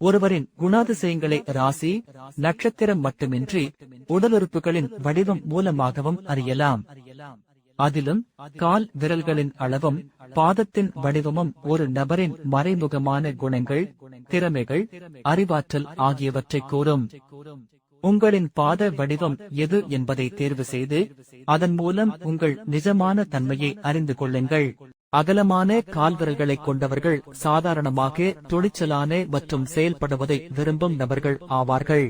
ஒருவரின் குணாதிசயங்களை ராசி நட்சத்திரம் மட்டுமின்றி உடலுறுப்புகளின் வடிவம் மூலமாகவும் அறியலாம். அதிலும் கால் விரல்களின் அளவும் பாதத்தின் வடிவமும் ஒரு நபரின் மறைமுகமான குணங்கள் திறமைகள் அறிவாற்றல் ஆகியவற்றை கூறும். உங்களின் பாத வடிவம் எது என்பதை தேர்வு செய்து அதன் மூலம் உங்கள் நிஜமான தன்மையை அறிந்து கொள்ளுங்கள். அகலமான கால்விரல்களை கொண்டவர்கள் சாதாரணமாக துணிச்சலான மற்றும் செயல்படுவதை விரும்பும் நபர்கள் ஆவார்கள்.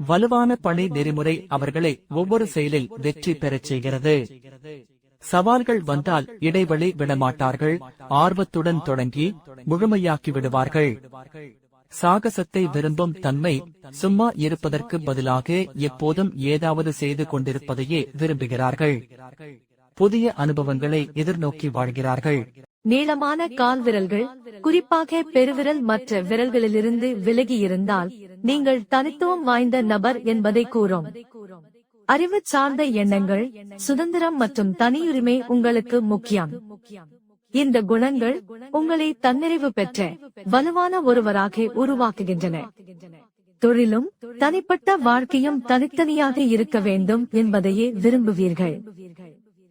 வலுவான பணி நெறிமுறை அவர்களை ஒவ்வொரு செயலில் வெற்றி பெறச் செய்கிறது. சவால்கள் வந்தால் இடைவெளி விடமாட்டார்கள். ஆர்வத்துடன் தொடங்கி முழுமையாக்கி விடுவார்கள். சாகசத்தை விரும்பும் தன்மை சும்மா இருப்பதற்கு பதிலாக எப்போதும் ஏதாவது செய்து கொண்டிருப்பதையே விரும்புகிறார்கள். புதிய அனுபவங்களை எதிர்நோக்கி வாழ்கிறார்கள். நீளமான கால் விரல்கள் குறிப்பாக பெருவிரல் மற்ற விரல்களிலிருந்து விலகி இருந்தால் நீங்கள் தனித்துவம் வாய்ந்த நபர் என்பதை கூறும். அறிவு சார்ந்த எண்ணங்கள் சுதந்திரம் மற்றும் தனியுரிமை உங்களுக்கு முக்கியம். இந்த குணங்கள் உங்களை தன்னிறைவு பெற்ற வலுவான ஒருவராக உருவாக்குகின்றன. தொழிலும் தனிப்பட்ட வாழ்க்கையும் தனித்தனியாக இருக்க வேண்டும் என்பதையே விரும்புவீர்கள்.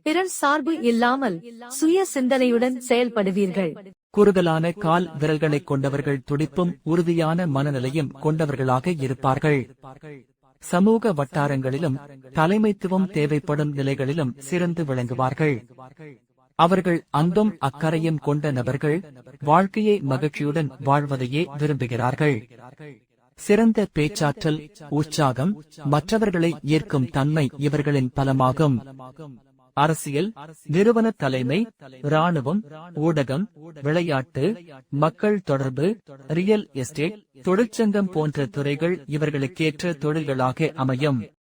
பிறர் சார்பு இல்லாமல் சுய சிந்தனையுடன் செயல்படுவீர்கள். குறுகலான கால் விரல்களை கொண்டவர்கள் துடிப்பும் உறுதியான மனநிலையும் கொண்டவர்களாக இருப்பார்கள். சமூக வட்டாரங்களிலும் தலைமைத்துவம் தேவைப்படும் நிலைகளிலும் சிறந்து விளங்குவார்கள். அவர்கள் அன்பும் அக்கறையும் கொண்ட நபர்கள் வாழ்க்கையை மகிழ்ச்சியுடன் வாழ்வதையே விரும்புகிறார்கள். சிறந்த பேச்சாற்றல் உற்சாகம் மற்றவர்களை ஈர்க்கும் தன்மை இவர்களின் பலமாகும். அரசியல் நிறுவன தலைமை ராணுவம் ஊடகம் விளையாட்டு மக்கள் தொடர்பு ரியல் எஸ்டேட் தொழிற்சங்கம் போன்ற துறைகள் இவர்களுக்கேற்ற தொழில்களாக அமையும்.